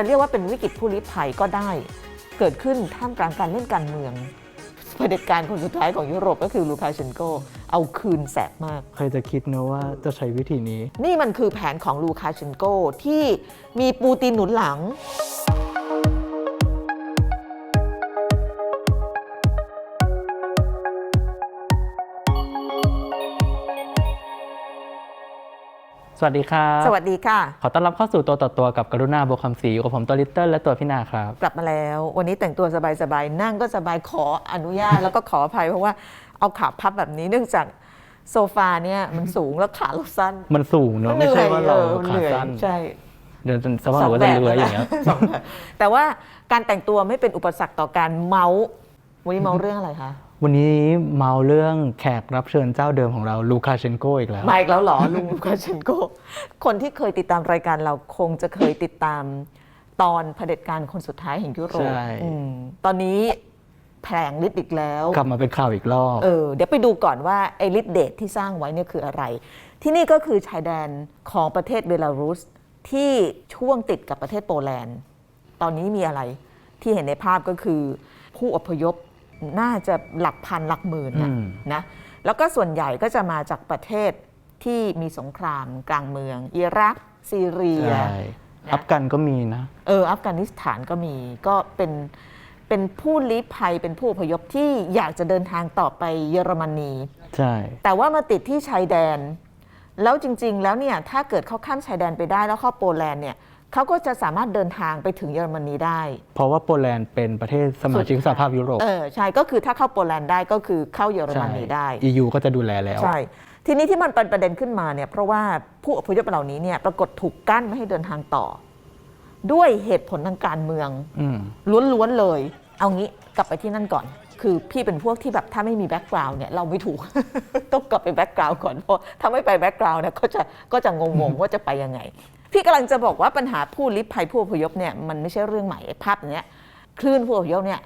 จะเรียกว่าเป็นวิกฤตผู้ลี้ภัยก็ได้ เกิดขึ้นท่ามกลางการเล่นการเมืองเผด็จการคนสุดท้ายของยุโรปก็คือลูคาเชนโกเอาคืนแสบมาก ใครจะคิดนะว่าจะใช้วิธีนี้ นี่มันคือแผนของลูคาเชนโกที่มีปูตินหนุนหลัง สวัสดีครับสวัสดีค่ะ ขอต้อนรับเข้าสู่ตัวต่อตัวกับกรุณาบวกคำศรีอยู่กับผมตัวลิตเติ้ลและตัวพี่นาครับ กลับมาแล้ว วันนี้แต่งตัวสบายๆ นั่งก็สบายขออนุญาต แล้วก็ขออภัยเพราะว่าเอาขาพับแบบนี้เนื่องจากโซฟาเนี่ยมันสูงแล้วขาเราสั้น มันสูงเนอะไม่ใช่ว่าเราหขานื่อยสั้นใช่เดินจนสว่างหรือว่าจะเลื้อยอย่างเงี้ยสองแบบแต่ว่าการแต่งตัวไม่เป็นอุปสรรคต่อการเมาส์วันนี้เมาส์เรื่องอะไรคะ วันนี้เมาเรื่องแขกรับเชิญเจ้าเดิมของเราลูคาเชนโกอีกแล้ว มาอีกแล้วเหรอลุงลูกาเชนโก คนที่เคยติดตามรายการเราคงจะเคยติดตามตอนเผด็จการคนสุดท้ายแห่งยุโรปใช่ อืมตอนนี้แผลงฤทธิ์อีกแล้ว กลับมาเป็นข่าวอีกรอบ เออเดี๋ยวไปดูก่อนว่าไอ้ฤทธิ์เดชที่สร้างไว้เนี่ยคืออะไร ที่นี่ก็คือชายแดนของประเทศเบลารุสที่ช่วงติดกับประเทศโปแลนด์ ตอนนี้มีอะไรที่เห็นในภาพก็คือผู้อพยพ น่าจะหลักพันหลักหมื่นนะอืมนะแล้วก็ส่วนใหญ่ก็จะมาจากประเทศที่มีสงครามกลางเมือง อิรัก ซีเรียใช่อัฟกันก็มีนะ เออ อัฟกานิสถานก็มี ก็เป็นเป็นผู้ลี้ภัยเป็นผู้อพยพที่อยากจะเดินทางต่อไปเยอรมนี ใช่ แต่ว่ามาติดที่ชายแดน แล้วจริง ๆ แล้วเนี่ย ถ้าเกิดเขาข้ามชายแดนไปได้แล้วเข้าโปแลนด์เนี่ย เขาก็จะสามารถเดินทางไปถึงเยอรมนีได้ เพราะว่าโปแลนด์เป็นประเทศสมาชิกสหภาพยุโรป เออใช่ก็คือถ้าเข้าโปแลนด์ได้ก็คือเข้าเยอรมใช่นีได้ EU ก็จะดูแลแล้ว ใช่ ทีนี้ที่มันเป็นประเด็นขึ้นมาเนี่ยเพราะว่าผู้อพยพเหล่านี้เนี่ยปรากฏถูกกั้นไม่ให้เดินทางต่อ ด้วยเหตุผลทางการเมืองอืมล้วนๆเลย เอางี้กลับไปที่นั่นก่อนคือพี่เป็นพวกที่แบบถ้าไม่มีแบ็กกราวน์เนี่ยเราไม่ถูก ต้องกลับไปแบ็กกราวน์ก่อนเพราะถ้าไม่ไปแบ็กกราวน์เนี่ยก็จะก็จะงงๆว่าจะไปยังไง พี่กำลังจะบอกว่าปัญหาผู้ลี้ภัยผู้อพยพเนี่ยมันไม่ใช่เรื่องใหม่ไอ้ภาพอย่างเนี้ยคลื่นผู้อพยพเนี่ย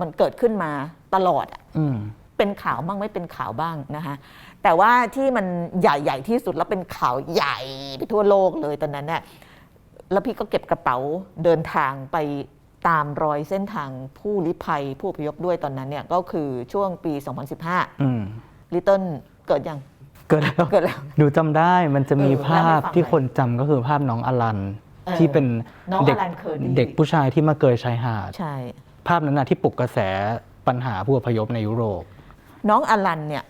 มันเกิดขึ้นมาตลอดอะอืมเป็นข่าวบ้างไม่เป็นข่าวบ้างนะคะแต่ว่าที่มันใหญ่ ๆ ที่สุดแล้วเป็นข่าวใหญ่ไปทั่วโลกเลยตอนนั้นเนี่ยแล้วพี่ก็เก็บกระเป๋าเดินทางไปตามรอยเส้นทางผู้ลี้ภัยผู้อพยพด้วยตอนนั้นเนี่ยก็คือช่วงปี 2015อืมลิตเติ้ลเกิดยัง เกิดแล้วเกิดแล้ว หนูจำได้มันจะมีเออภาพเล่าให้ฟังที่หน่อยคนจำก็คือภาพน้องอลันเออที่เป็นน้องเด็กอลันเคอร์ดี้ เด็กผู้ชายที่มาเกยชายหาด ใช่ ภาพนั้นนะที่ปลุกกระแสปัญหาผู้อพยพในยุโรป น้องอลันเนี่ย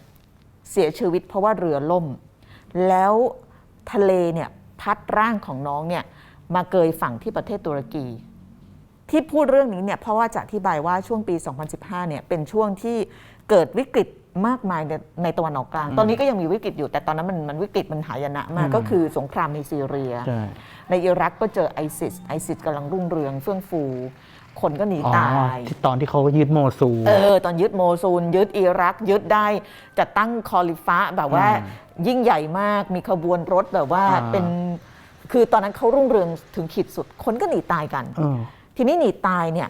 เสียชีวิตเพราะว่าเรือล่ม แล้วทะเลเนี่ยพัดร่างของน้องเนี่ยมาเกยฝั่งที่ประเทศตุรกี ที่พูดเรื่องนี้เนี่ยเพราะว่าจะอธิบายว่าช่วงปี 2015เนี่ยเป็นช่วงที่เกิดวิกฤต มากมายในในตะวันออกกลาง ตอนนี้ก็ยังมีวิกฤตอยู่ แต่ตอนนั้นมันมันวิกฤตมันหายนะมากอืมก็คือสงครามในซีเรีย ใช่ ในอิรักก็เจอไอซิสไอซิสกำลังรุ่งเรืองเฟื่องฟู คนก็หนีอ๋อตาย ที่ตอนที่เขายึดโมซูลเออ ตอนยึดโมซูล ยึดอิรัก ยึดได้จะตั้งคอลิฟะแบบว่าอืมยิ่งใหญ่มากมีขบวนรถแบบว่าอ่า เป็น คือตอนนั้นเขารุ่งเรืองถึงขีดสุด คนก็หนีตายกัน เออ ทีนี้หนีตายเนี่ย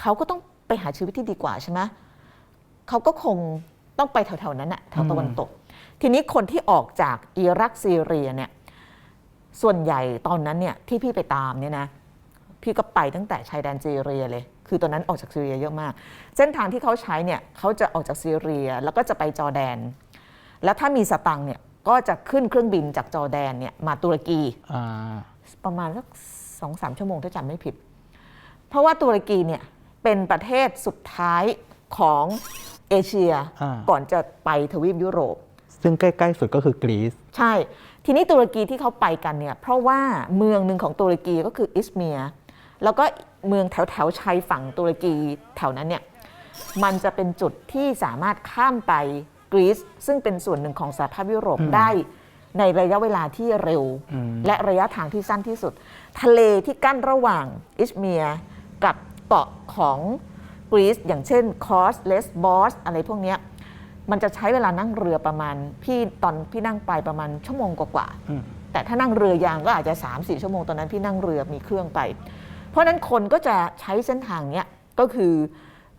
เขาก็ต้องไปหาชีวิตที่ดีกว่าใช่ไหมเขาก็คง ต้องไปแถวๆนั้นอะแถวตะวันตก ทีนี้คนที่ออกจากอิรักซีเรียเนี่ยส่วนใหญ่ตอนนั้นเนี่ยที่พี่ไปตามเนี่ยนะพี่ก็ไปตั้งแต่ชายแดนซีเรียเลย คือตอนนั้นออกจากซีเรียเยอะมาก เส้นทางที่เขาใช้เนี่ยเขาจะออกจากซีเรียแล้วก็จะไปจอร์แดน แล้วถ้ามีสตังค์เนี่ยก็จะขึ้นเครื่องบินจากจอร์แดนเนี่ยมาตุรกีอ่าประมาณสักสองสามชั่วโมงถ้าจำไม่ผิด เพราะว่าตุรกีเนี่ยเป็นประเทศสุดท้ายของ เอเชียอ่า ก่อนจะไปทวีปยุโรป ซึ่งใกล้ๆสุดก็คือกรีซ ใช่ ทีนี้ตุรกีที่เขาไปกันเนี่ยเพราะว่าเมืองหนึ่งของตุรกีก็คืออิสเมียร์แล้วก็เมืองแถวแถวๆชายฝั่งตุรกีแถวนั้นเนี่ยมันจะเป็นจุดที่สามารถข้ามไปกรีซซึ่งเป็นส่วนหนึ่งของสหภาพยุโรปได้ในระยะเวลาที่เร็วอืมและระยะทางที่สั้นที่สุด ทะเลที่กั้นระหว่างอิสเมียร์กับเกาะของ กรีซอย่างเช่นคอสเลสบอสอะไรพวกเนี้ยมันจะใช้เวลานั่งเรือประมาณ พี่ตอนพี่นั่งไปประมาณชั่วโมงกว่าอืมๆแต่ถ้านั่งเรือยางก็อาจจะ 3 4 ชั่วโมงตอนนั้นพี่นั่งเรือมีเครื่องไป เพราะฉะนั้นคนก็จะใช้เส้นทางเนี้ยก็คือ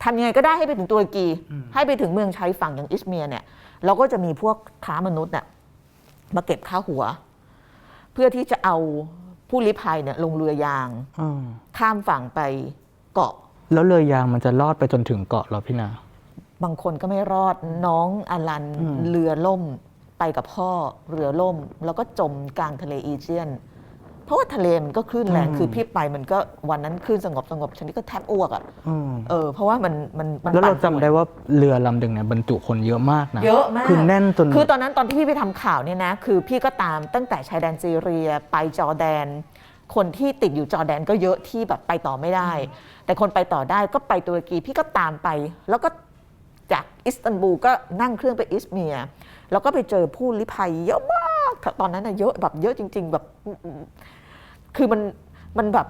ทำยังไงก็ได้ให้ไปถึงตุรกี ให้ไปถึงเมืองชายฝั่งอย่างอิสเมียร์เนี่ยเราก็จะมีพวกค้ามนุษย์น่ะมาเก็บค่าหัว เพื่อที่จะเอาผู้ลี้ภัยเนี่ยลงเรือยางอืมข้ามฝั่งไปเกาะ แล้วเรือยางมันจะลอดไปจนถึงเกาะเหรอพี่นา บางคนก็ไม่รอดน้องอลันอืม เรือล่มไปกับพ่อเรือล่ม แล้วก็จมกลางทะเลอีเจียน เพราะว่าทะเลมันก็คลื่นแรงคือพี่ไปมันก็วันนั้นคลื่นสงบสงบฉันนี่ก็แทบอ้วกอะอืมเออเพราะว่ามันมันมันแล้วเราปั่นจำได้ว่าเรือลำดึงเนี่ยบรรจุคนเยอะมากนะเยอะมาก คือแน่นจน คือตอนนั้นตอนที่พี่ไปทำข่าวเนี่ยนะ คือพี่ก็ตามตั้งแต่ชายแดนซีเรียไปจอร์แดน คนที่ติดอยู่จอร์แดนก็เยอะที่แบบไปต่อไม่ได้ แต่คนไปต่อได้ก็ไปตุรกีพี่ก็ตามไป แล้วก็จากอิสตันบูลก็นั่งเครื่องไปอิสเมียร์แล้วก็ไปเจอผู้ลี้ภัยเยอะมากตอนนั้นนะเยอะแบบเยอะจริง ๆ แบบ คือมันมันแบบ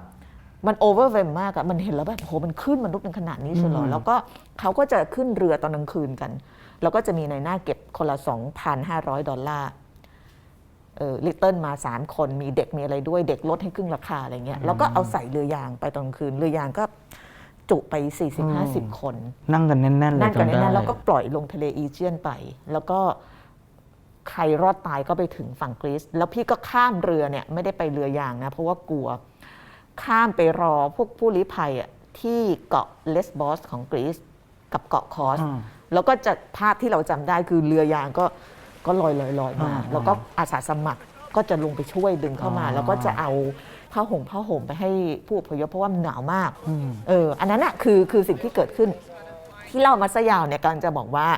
มันโอเวอร์เวมมากอะมันเห็นแล้วแบบโหมันขึ้นมนุษย์เป็นขนาดนี้เชียวเหรออืมแล้วก็เขาก็จะขึ้นเรือตอนกลางคืนกัน แล้วก็จะมีในหน้าเก็บคนละ 2,500 ดอลลาร์เออ ลิตเติ้ลมา 3 คนมีเด็กมีอะไรด้วยเด็กลดให้ครึ่งราคาอะไรเงี้ยแล้วก็เอาใส่เรือยางไปตอนกลางคืนเรือยางก็จุไป 40-50 คน นั่งกันแน่นๆเลยนั่นกันจำได้นั้นแล้วก็ปล่อยลงทะเลอีเจียนไป แล้วก็ใครรอดตายก็ไปถึงฝั่งกรีซแล้วพี่ก็ข้ามเรือเนี่ยไม่ได้ไปเรือยางนะเพราะว่ากลัวข้ามไปรอพวกผู้ลี้ภัยอะที่เกาะเลสบอสของกรีซกับเกาะคอสอ่าแล้วก็จะภาพที่เราจำได้คือเรือยางก็ ก็ลอยลอยลอยมาอ่าแล้วก็อาสาสมัครก็จะลงไปช่วยดึงเข้ามาอ่าแล้วก็จะเอาผ้าห่มผ้าห่มไปให้ผู้อพยพเพราะว่ามันหนาวมากอืมเอออันนั้นอะคือคือสิ่งที่เกิดขึ้น ที่เล่ามาซะยาวเนี่ยกำลังจะบอกว่า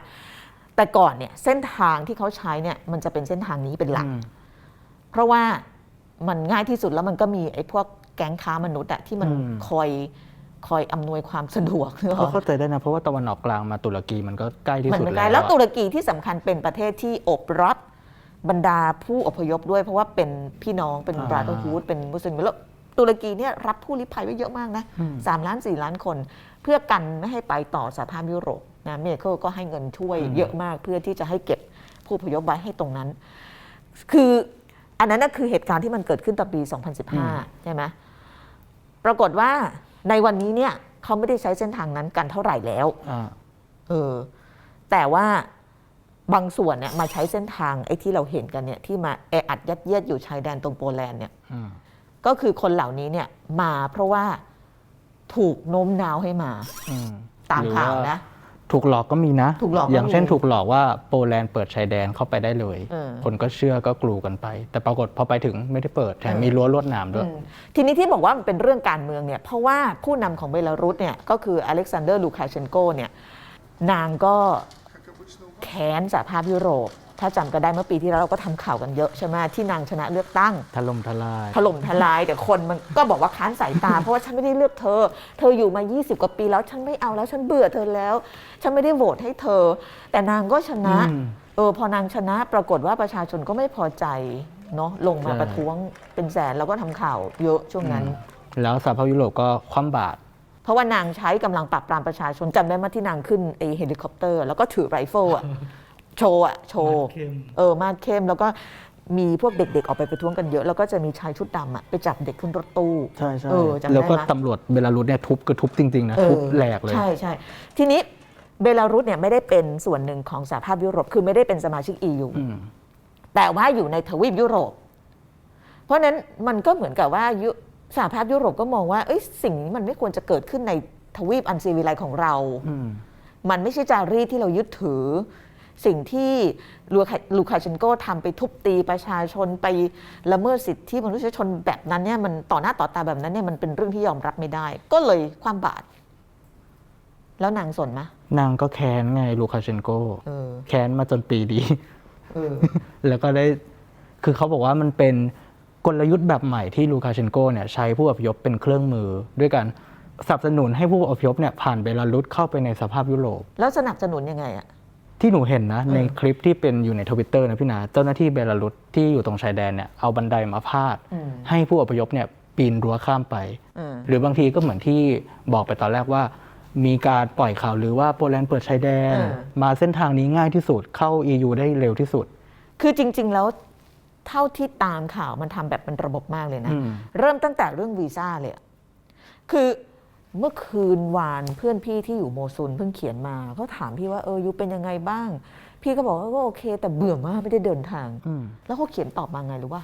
แต่ก่อนเนี่ยเส้นทางที่เขาใช้เนี่ยมันจะเป็นเส้นทางนี้เป็นหลักอืมเพราะว่ามันง่ายที่สุดแล้วมันก็มีไอ้พวกแก๊งค้ามนุษย์อะที่มันอืมคอย คอยอำนวยความสะดวกเขาเข้าใจได้นะ เพราะว่าตะวันออกกลางมาตุรกีมันก็ใกล้ที่มันสุดไม่แล้ได้วแล้วตุอะรกีที่สำคัญเป็นประเทศที่อบรับบรรดาผู้อพยพด้วยเพราะว่าเป็นพี่น้องเป็นอ่าบราเ h อ r ฮูดเป็นมุสลิมแล้วตุรกีเนี่ยรับผู้ลี้ภัยไว้เยอะมากนะอืมสามล้านสี่ล้านคน เพื่อกันไม่ให้ไปต่อสหภาพยุโรปนะเมเคิลก็ให้เงินช่วยเยอะมากเพื่อที่จะให้เก็บผู้อพยพไว้ให้ตรงนั้น คืออันนั้นนะคือเหตุการณ์ที่มันเกิดขึ้นตอนปี 2015 ใช่ไหมปรากฏว่า ในวันนี้เนี่ยเขาไม่ได้ใช้เส้นทางนั้นกันเท่าไหร่แล้วอ่าเออแต่ว่าบางส่วนเนี่ยมาใช้เส้นทางไอ้ที่เราเห็นกันเนี่ยที่มาแออัดยัดเยียดอยู่ชายแดนตรงโปแลนด์เนี่ยอืมก็คือคนเหล่านี้เนี่ยมาเพราะว่าถูกโน้มน้าวให้มาอืมตามหรือข่าวนะ ถูกหลอกก็มีนะ ถูกหลอกก็อย่างเช่นมีถูกหลอกว่าโปแลนด์เปิดชายแดนเข้าไปได้เลย เออ คนก็เชื่อก็กลูกันไป แต่ปรากฏพอไปถึงไม่ได้เปิดแถมมีรั้วลวดหนามด้วย อืมทีนี้ที่บอกว่ามันเป็นเรื่องการเมืองเนี่ย เพราะว่าผู้นำของเบลารุสเนี่ยก็คืออเล็กซานเดอร์ลูคาเชนโกเนี่ยนางก็แค้นสหภาพยุโรป ถ้าจำกันได้เมื่อปีที่แล้วเราก็ทำข่าวกันเยอะใช่ไหมที่นางชนะเลือกตั้ง ถล่มทลาย ถล่มทลาย แต่คนมันก็บอกว่าค้านสายตา เพราะว่าฉันไม่ได้เลือกเธอ เธออยู่มา 20 กว่าปีแล้วฉันไม่เอาแล้วฉันเบื่อเธอแล้ว ฉันไม่ได้โหวตให้เธอ แต่นางก็ชนะอืม เออพอนางชนะปรากฏว่าประชาชนก็ไม่พอใจเนาะลงมาใช่ประท้วงเป็นแสนแล้วก็ทำข่าวเยอะช่วงนั้น แล้วสหภาพยุโรปก็คว่ำบาตร เพราะว่านางใช้กำลังปราบปรามประชาชนจำได้ไหมที่นางขึ้นไอเฮลิคอปเตอร์ แล้วก็ถือไรเฟิลอะ โชว์อะโชว์เออมาดเข้มแล้วก็มีพวกเด็กๆออกไปประท้วงกันเยอะ แล้วก็จะมีชายชุดดำอะไปจับเด็กขึ้นรถตู้ใช่ใช่ เออจำได้แล้วก็ไหม ตำรวจเบลารุสเนี่ยทุบก็ทุบจริงๆนะเออทุบแหลกเลย ใช่ใช่ทีนี้เบลารุสเนี่ยไม่ได้เป็นส่วนหนึ่งของสหภาพยุโรปคือไม่ได้เป็นสมาชิก EU อืม แต่ว่าอยู่ในทวีปยุโรป เพราะฉะนั้นมันก็เหมือนกับว่ายุสหภาพยุโรปก็มองว่าเอ้ยสิ่งนี้มันไม่ควรจะเกิดขึ้นในทวีปอันซีวิไลของเรา อืม มันไม่ใช่จารีตที่เรายึดถือ สิ่งที่ลูคาลูคาเชนโกทำไปทุบตีประชาชนไปละเมิดสิทธิมนุษยชนแบบนั้นเนี่ยมันต่อหน้าต่อตาแบบนั้นเนี่ยมันเป็นเรื่องที่ยอมรับไม่ได้ ก็เลยความบาดแล้วนางสนไหมนางก็แค้นไงลูคาเชนโกเออแค้นมาจนปีดีเออแล้วก็ได้คือเขาบอกว่ามันเป็นกลยุทธ์แบบใหม่ที่ลูคาเชนโกเนี่ยใช้ผู้อพยพเป็นเครื่องมือ ด้วยการสนับสนุนให้ผู้อพยพเนี่ยผ่านเบลารุสเข้าไปในสภาพยุโรป แล้วสนับสนุนยังไงอะ ที่หนูเห็นนะเออในคลิปที่เป็นอยู่ในทวิตเตอร์นะพี่นาเจ้าหน้าที่เบลารุสที่อยู่ตรงชายแดนเนี่ยเอาบันไดมาพาดอืมให้ผู้อพยพเนี่ยปีนรั้วข้ามไปเออหรือบางทีก็เหมือนที่บอกไปตอนแรกว่า มีการปล่อยข่าวหรือว่าโปแลนด์เปิดชายแดนเออมาเส้นทางนี้ง่ายที่สุดเข้า EU ได้เร็วที่สุด คือจริง ๆ แล้วเท่าที่ตามข่าวมันทำแบบเป็นระบบมากเลยนะอืมเริ่มตั้งแต่เรื่องวีซ่าเลยอะคือ เมื่อคืนวานเพื่อนพี่ที่อยู่โมซุนเพิ่งเขียนมาเขาถามพี่ว่าเออยูเป็นยังไงบ้าง พี่ก็บอกว่าก็โอเค แต่เบื่อมากไม่ได้เดินทางอืมแล้วเขาเขียนตอบมาไงรู้ว่า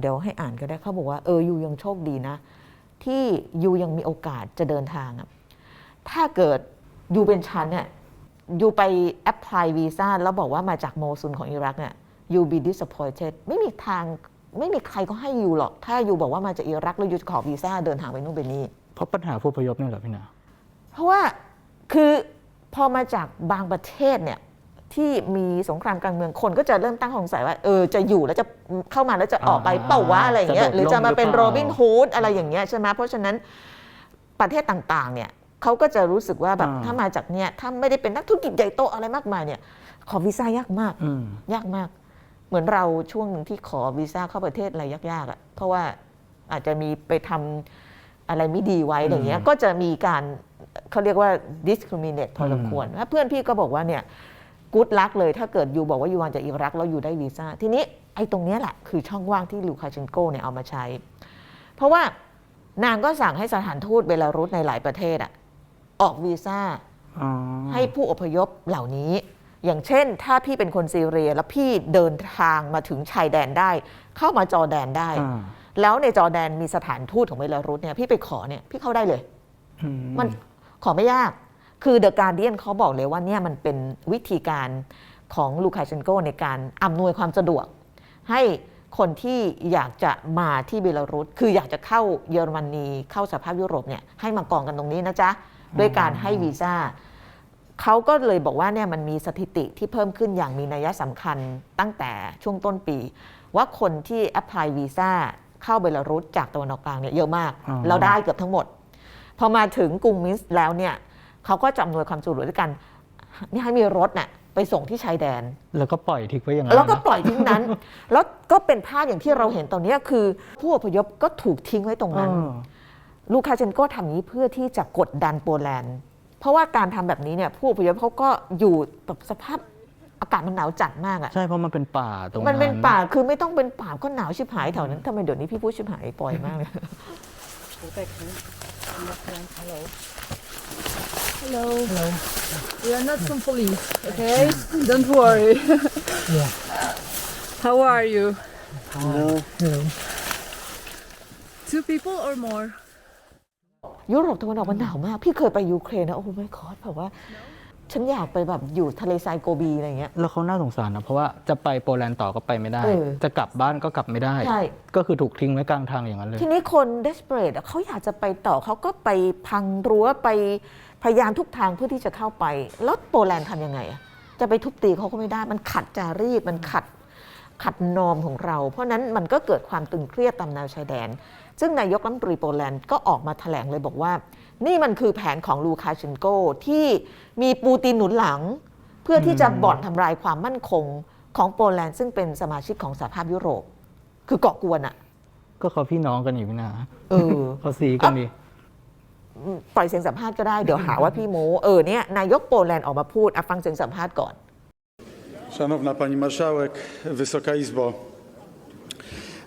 เดี๋ยวให้อ่านก็ได้เขาบอกว่าเออยูยังโชคดีนะ ที่ยูยังมีโอกาสจะเดินทางอะถ้าเกิดยูเป็นฉันเนี่ยยูไปแอปพลายวีซ่าแล้วบอกว่ามาจากโมซุลของอิรักเนี่ยยูบี disappointed ไม่มีทางไม่มีใครก็ให้ยูหรอก ถ้ายูบอกว่ามาจากอิรักแล้วยูจะขอวีซ่าเดินทางไปนู่นไปนี่ เพราะปัญหาผู้อพยพเนี่ยเหรอพี่นาเพราะว่าคือพอมาจากบางประเทศเนี่ยที่มีสงครามกลางเมืองคนก็จะเริ่มตั้งสงสัยว่าเออจะอยู่แล้วจะเข้ามาแล้วจะออกไปเปล่าวะอะไรอย่างเงี้ยหรือจะมาเป็นโรบินฮูดอะไรอย่างเงี้ยใช่ไหมเพราะฉะนั้นประเทศต่างๆเนี่ยเขาก็จะรู้สึกว่าแบบถ้ามาจากเนี่ยถ้าไม่ได้เป็นนักธุรกิจใหญ่โตอะไรมากมายเนี่ยขอวีซ่ายากมากอืมยากมาก เหมือนเราช่วงหนึ่งที่ขอวีซ่าเข้าประเทศอะไรยากๆอะ่ะเพราะว่าอาจจะมีไปทำ อะไรไม่ดีไว้อย่างเงี้ยก็จะมีการเขาเรียกว่า discriminate พอสมควรถ้าเพื่อนพี่ก็บอกว่าเนี่ยกู๊ดลักเลยถ้าเกิดยูบอกว่ายูมาจากอิรักแล้วยูได้วีซ่าทีนี้ไอ้ตรงเนี้ยแหละคือช่องว่างที่ลูคาเชนโกเนี่ยเอามาใช้ เพราะว่านางก็สั่งให้สถานทูตเบลารุสในหลายประเทศอะออกวีซ่าอ๋อให้ผู้อพยพเหล่านี้ อย่างเช่น ถ้าพี่เป็นคนซีเรียแล้วพี่เดินทางมาถึงชายแดนได้ เข้ามาจอร์แดนได้อ่า แล้วในจอร์แดนมีสถานทูตของเบลารุสเนี่ยพี่ไปขอเนี่ยพี่เข้าได้เลยอืมันขอไม่ยาก คือเดอะการเดียนเขาบอกเลยว่าเนี่ยมันเป็นวิธีการของลูคาเชนโกในการอำนวยความสะดวก ให้คนที่อยากจะมาที่เบลารุสคืออยากจะเข้าเยอรมนีเข้าสหภาพยุโรปเนี่ยให้มากองกันตรงนี้นะจ๊ะด้วยการให้วีซ่าเขาก็เลยบอกว่าเนี่ยมันมีสถิติที่เพิ่มขึ้นอย่างมีนัยสำคัญตั้งแต่ช่วงต้นปี ว่าคนที่แอพพลายวีซ่า เข้าเบลารุสจากตะวันออกกลางเนี่ยเยอะมาก อ๋อ เราได้เกือบทั้งหมด พอมาถึงกรุงมินสก์แล้วเนี่ยเขาก็จะอำนวยความสะดวกด้วยกันนี่ให้มีรถน่ะไปส่งที่ชายแดน แล้วก็ปล่อยทิ้งไว้อย่างนั้นแล้วก็นะปล่อยทิ้งนั้น แล้วก็เป็นภาพอย่างที่เราเห็นตอนนี้คือ ผู้อพยพก็ถูกทิ้งไว้ตรงเอนั้น อ ลูคาเชนโกทำนี้เพื่อที่จะกดดันโปแลนด์ เพราะว่าการทำแบบนี้เนี่ยผู้อพยพเขาก็อยู่แบบสภาพ อากาศมันหนาวจัดมากอะใช่เพราะมันเป็นป่าตรงนั้นมันเป็นป่าคือไม่ต้องเป็นป่าก็หนาวชิบหายแถวนั้นทำไมเดี๋ยวนี้พี่พูดชิบหายปล่อยมากเลย Hello. Hello. We are not from police, okay? Don't worry. Yeah. How are you? Hello. Hello. Two people or more? ยุโรปตะวันออกมันหนาวมาก พี่เคยไปยูเครนนะโอ้ไม่คอสแบบว่า ฉันอยากไปแบบอยู่ทะเลทรายโกบีอะไรอย่างเงี้ย แล้วเขาน่าสงสารนะเพราะว่าจะไปโปแลนด์ต่อก็ไปไม่ได้ เออจะกลับบ้านก็กลับไม่ได้ ใช่ ก็คือถูกทิ้งไว้กลางทางอย่างนั้นเลย ทีนี้คน desperate อะเขาอยากจะไปต่อเขาก็ไปพังรั้วไปพยายามทุกทางเพื่อที่จะเข้าไป แล้วโปแลนด์ทำยังไงอะจะไปทุบตีเขาก็ไม่ได้ มันขัดจารีตมันขัดขัดนอมของเรา เพราะฉะนั้นมันก็เกิดความตึงเครียดตามแนวชายแดน ซึ่งนายกรัฐมนตรีโปแลนด์ก็ออกมาแถลงเลยบอกว่า นี่มันคือแผนของลูคาเชนโกที่มีปูตินหนุนหลัง เพื่อที่จะบ่อนทำลายความมั่นคงของโปแลนด์ซึ่งเป็นสมาชิกของสหภาพยุโรป คือก่อกวนอะก็เขาพี่น้องกันอยู่พี่นาเออเขาซีกันดีปล่อยเสียงสัมภาษณ์ก็ได้เดี๋ยวหาว่าพี่โมเออเนี่ยนายกโปแลนด์ออกมาพูดอะฟังเสียงสัมภาษณ์ก่อน Szanowna Pani Marszałek, Wysoka Izbo.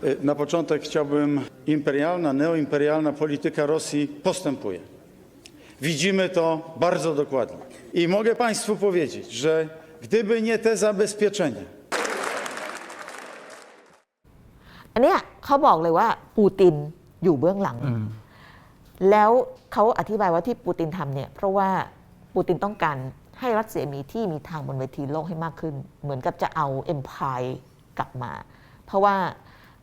Y, Na początek chciałbym, imperialna, neoimperialna polityka Rosji postępuje. Widzimy to bardzo dokładnie. I mogę Państwu powiedzieć, że gdyby nie te zabezpieczenia, อันเนี้ยเขาบอกเลยว่าปูตินอยู่เบื้องหลังอืมแล้วเขาอธิบายว่าที่ปูตินทำเนี่ย เพราะว่าปูตินต้องการให้รัสเซียมีที่มีทางบนเวทีโลกให้มากขึ้น เหมือนกับจะเอาเอ็มพายกลับมา เพราะว่า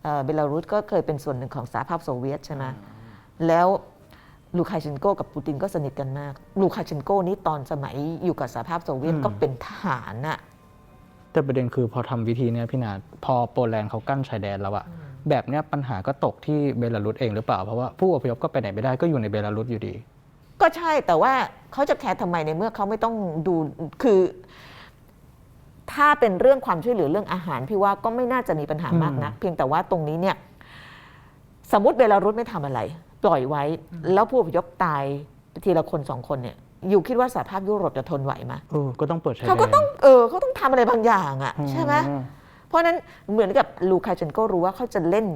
เอ่อเบลารุสก็เคยเป็นส่วนหนึ่งของสหภาพโซเวียตใช่ไหมแล้ว ลูคาเชนโกกับปูตินก็สนิทกันมาก ลูคาเชนโกนี่ตอนสมัยอยู่กับสหภาพโซเวียตอืมก็เป็นทหารน่ะ แต่ประเด็นคือพอทำวิธีเนี้ยพี่นาพอโปแลนด์เขากั้นชายแดนแล้วอะแบบเนี้ยปัญหาก็ตกที่เบลารุสเองหรือเปล่า เพราะว่าผู้อพยพก็ไปไหนไม่ได้ก็อยู่ในเบลารุสอยู่ดี ก็ใช่แต่ว่าเขาจะแคร์ทำไมในเมื่อเขาไม่ต้องดูคือ ถ้าเป็นเรื่องความช่วยเหลือเรื่องอาหารพี่ว่าก็ไม่น่าจะมีปัญหามากนะเพียงแต่ว่าตรงนี้เนี่ย สมมติเบลารุสไม่ทำอะไร ปล่อยไว้ แล้วผู้อพยพตายทีละคนสองคนเนี่ยอยู่คิดว่าสหภาพยุโรปจะทนไหวไหมเออก็ต้องเปิดชายแดนเขาก็ต้องเออเขาต้องทำอะไรบางอย่างอะ่ะใช่ไหมอืมเพราะฉะนั้นเหมือนกับลูคาเชนโกรู้ว่าเขาจะเล่น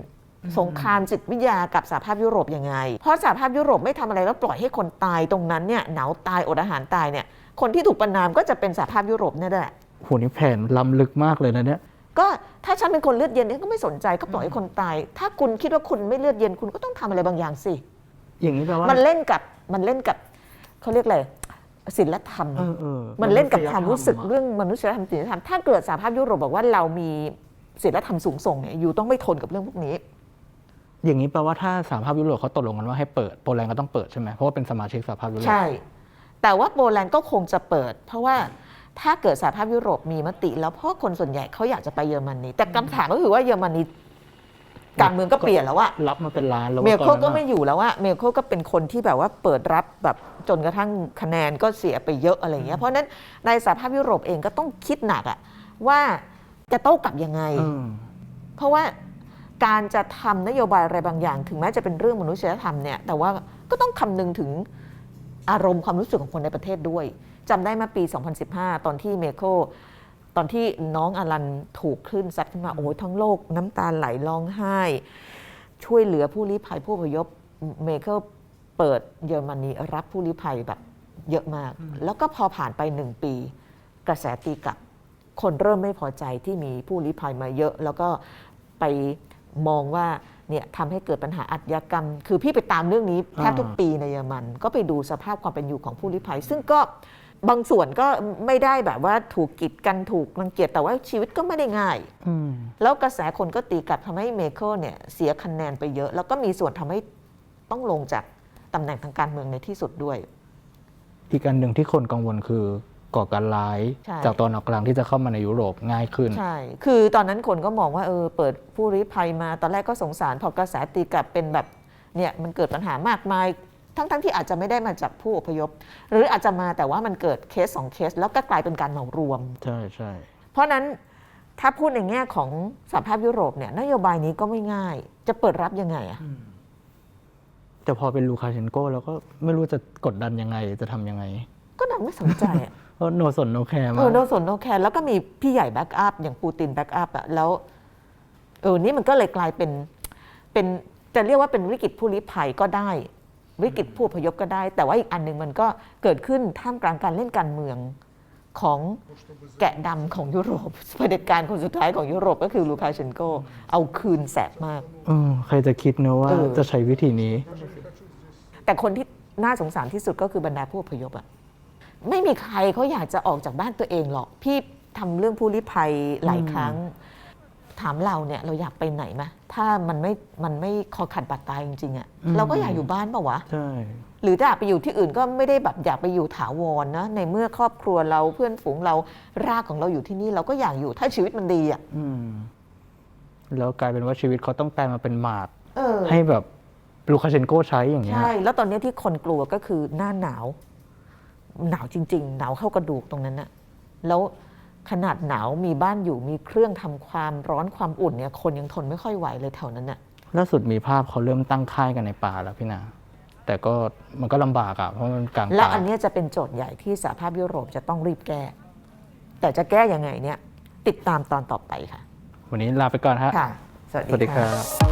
สงครามจิตวิทยากับสหภาพยุโรปยังไง เพราะสหภาพยุโรปไม่ทำอะไรแล้วปล่อยให้คนตายตรงนั้นเนี่ยหนาวตายอดอาหารตายเนี่ยคนที่ถูกประนามก็จะเป็นสหภาพยุโรปเนี่ยแหละโหนี่แผนล้ำลึกมากเลยนะเนี่ย ก็ถ้าฉันเป็นคนเลือดเย็นเนี่ยก็ไม่สนใจก็ปล่อยให้คนตาย ถ้าคุณคิดว่าคุณไม่เลือดเย็นคุณก็ต้องทำอะไรบางอย่างสิ อย่างนี้แปลว่ามันเล่นกับมันเล่นกับเขาเรียกอะไรศีลธรรม เออเออมันเล่นกับความรู้สึกมนุษยธรรมอะเรื่องมนุษยธรรมศีลธรรมถ้าเกิดสหภาพยุโรปบอกว่าเรามีศีลธรรมสูงส่งเนี่ยอยู่ต้องไม่ทนกับเรื่องพวกนี้ อย่างนี้แปลว่าถ้าสหภาพยุโรปเขาตกลงกันว่าให้เปิดโปแลนด์ก็ต้องเปิดใช่ไหมเพราะว่าเป็นสมาชิกสหภาพยุโรป ใช่ แต่ว่าโปแลนด์ก็คงจะเปิด เพราะว่า ถ้าเกิดสหภาพยุโรปมีมติ แล้วเพราะคนส่วนใหญ่เขาอยากจะไปเยอรมนีแต่คำถามก็คือว่าเยอรมนีการเมืองก็เปลี่ยนแล้วอะรับมาเป็นล้านแล้วเมลโคตอนนั้นก็อะไม่อยู่แล้วอะเมลโคก็เป็นคนที่แบบว่าเปิดรับแบบจนกระทั่งคะแนนก็เสียไปเยอะอะไรอย่างเงี้ยเพราะฉะนั้นในสหภาพยุโรปเองก็ต้องคิดหนักอะว่าจะโต้กลับยังไงอืมเพราะว่าการจะทำนโยบายอะไรบางอย่าง ถึงแม้จะเป็นเรื่องมนุษยธรรมเนี่ยแต่ว่าก็ต้องคำนึงถึงอารมณ์ความรู้สึกของคนในประเทศด้วย จำได้มาปี 2015 ตอนที่เมโคตอนที่น้องอลันถูกคลื่นซัดขึ้นมาโอ้ยทั้งโลกน้ำตาไหลร้องไห้ ช่วยเหลือผู้ลี้ภัยผู้อพยพเมเคิลเปิดเยอรมนีรับผู้ลี้ภัยแบบเยอะมาก แล้วก็พอผ่านไปหนึ่งปี กระแสตีกลับ คนเริ่มไม่พอใจที่มีผู้ลี้ภัยมาเยอะ แล้วก็ไปมองว่าเนี่ยทำให้เกิดปัญหาอาชญากรรม คือพี่ไปตามเรื่องนี้แทบทุกอ่าปีในเยอรมัน ก็ไปดูสภาพความเป็นอยู่ของผู้ลี้ภัย ซึ่งก็ บางส่วนก็ไม่ได้แบบว่าถูกกีดกันถูกรังเกียจแต่ว่าชีวิตก็ไม่ได้ง่ายอืมแล้วกระแสคนก็ตีกลับทำให้เมเคิลเนี่ยเสียคะแนนไปเยอะ แล้วก็มีส่วนทำให้ต้องลงจากตำแหน่งทางการเมืองในที่สุดด้วย อีกอันหนึ่งที่คนกังวลคือก่อการร้าย ใช่ จากตอนออกกลางที่จะเข้ามาในยุโรปง่ายขึ้น ใช่ คือตอนนั้นคนก็มองว่าเออเปิดผู้ริภัยมา ตอนแรกก็สงสาร พอกระแสตีกลับเป็นแบบเนี่ยมันเกิดปัญหามากมาย ทั้งๆทที่อาจจะไม่ได้มาจากผู้อพยพ หรืออาจจะมาแต่ว่ามันเกิดเคสสองเคส แล้วก็กลายเป็นการเหมารวม ใช่ใช่เพราะฉะนั้นถ้าพูดในแง่ของสหภาพยุโรปเนี่ยนโยบายนี้ก็ไม่ง่าย จะเปิดรับยังไงอะแต่พอเป็นลูคาเชนโกแล้วก็ไม่รู้จะกดดันยังไงจะทำยังไง ก็นางไม่สนใจอะเพราะโนสนโนแคร์เอมาอกโนสนโนแคร์แล้วก็มีพี่ใหญ่แบ็กอัพอย่างปูตินแบ็กอัพอะแล้วเออนี่มันก็เลยกลายเป็นเป็นจะเรียกว่าเป็นวิกฤตผู้ลี้ภัยก็ได้ วิกฤตผู้อพยพก็ได้ แต่ว่าอีกอันหนึ่งมันก็เกิดขึ้นท่ามกลางการเล่นการเมืองของแกะดำของยุโรปเผด็จการคนสุดท้ายของยุโรปก็คือลูคาเชนโก เอาคืนแสบมากเออใครจะคิดเนอะว่าเออจะใช้วิธีนี้ แต่คนที่น่าสงสารที่สุดก็คือบรรดาผู้อพยพอะไม่มีใครเขาอยากจะออกจากบ้านตัวเองหรอก พี่ทำเรื่องผู้ลี้ภัยหลายครั้ง ถามเราเนี่ยเราอยากไปไหนไหมถ้ามันไม่มันไม่คอขัดบาดตายจริงๆอะอืม เราก็อยากอยู่บ้านเปล่าวะ ใช่ หรือถ้าอยากไปอยู่ที่อื่นก็ไม่ได้แบบอยากไปอยู่ถาวรนะในเมื่อครอบครัวเราเพื่อนฝูงเรารากของเราอยู่ที่นี่เราก็อยากอยู่ถ้าชีวิตมันดีอะอืม แล้วกลายเป็นว่าชีวิตเขาต้องแปลมาเป็นหมาก เออให้แบบลูคาเชนโกใช้อย่างเงี้ย ใช่ แล้วตอนนี้ที่คนกลัวก็คือหน้าหนาว หนาวจริง ๆ หนาวเข้ากระดูกตรงนั้นน่ะแล้ว ขนาดหนาวมีบ้านอยู่มีเครื่องทำความร้อนความอุ่นเนี่ยคนยังทนไม่ค่อยไหวเลยแถวนั้นน่ะล่าสุดมีภาพเขาเริ่มตั้งค่ายกันในป่าแล้วพี่นาแต่ก็มันก็ลำบากอะเพราะมันกลางแล้วป่าอันเนี้ยจะเป็นโจทย์ใหญ่ที่สหภาพยุโรปจะต้องรีบแก้ แต่จะแก้ยังไงเนี่ย ติดตามตอนต่อไปค่ะ วันนี้ลาไปก่อนฮะค่ะสวัสสวัสดีดีคค่ะรับ